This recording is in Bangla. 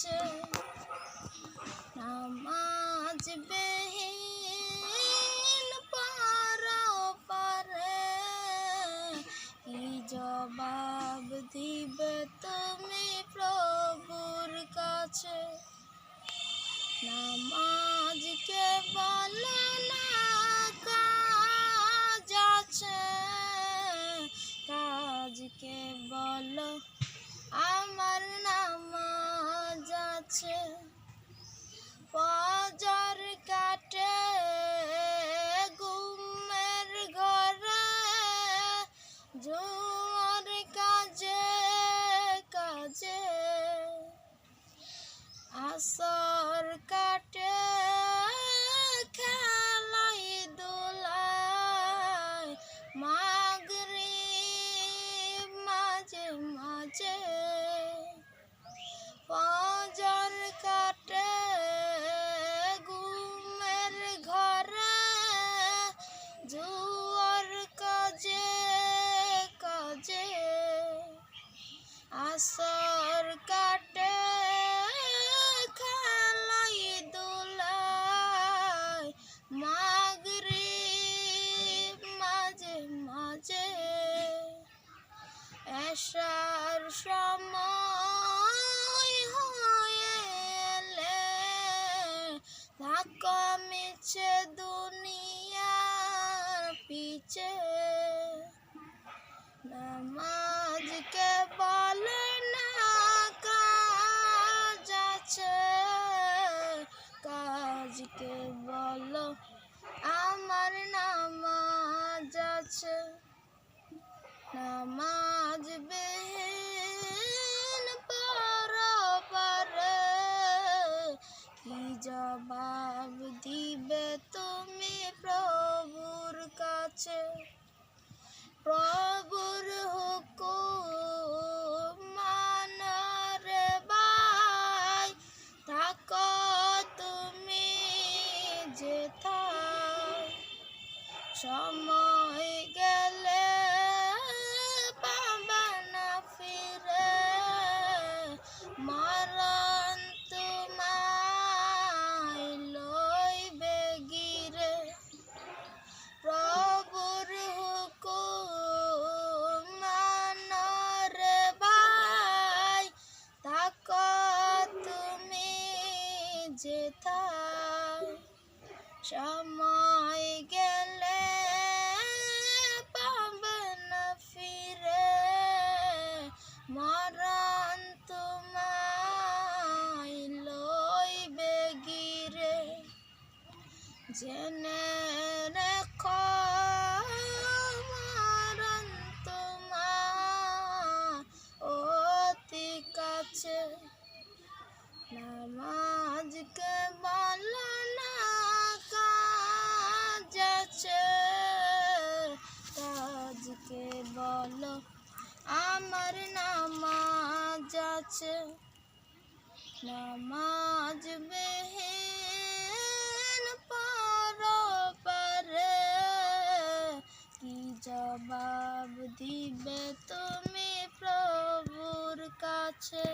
আসে নামাজ বেহীন পার পারে। কি জবাব দিবে তুমি প্রভুর কাছে? নামাজকে বলে না কাজ আছে। আসর কাটে খেলাই দোলায়। মাগরি মাঝে মাঝে এসার সময় হয়ে এলে ধাক্কা মিছে দুনিয়ার পিছে। নামাজকে বলে না কাজ আছে। কাজকে বলো, আমার নামাজ আছে। নামাজ বেহেন পর কি জবাব দিবে তুমি প্রভুর কাছে? প্রভুর হুকুম মানরে বাই। তুমি যেথায় সময় গেলে পাবে না ফিরে। মরণ তোমায় লইবে গিরে। জেনে রেখো, মরণ তোমার অতি কাছে। নামাজকে বলো না কাজ আছে। কাজকে বলো, আমার নামাজ আছে। নামাজ বেহেন পর পারে। কি জবাব দিবে তুমি প্রভুর কাছে?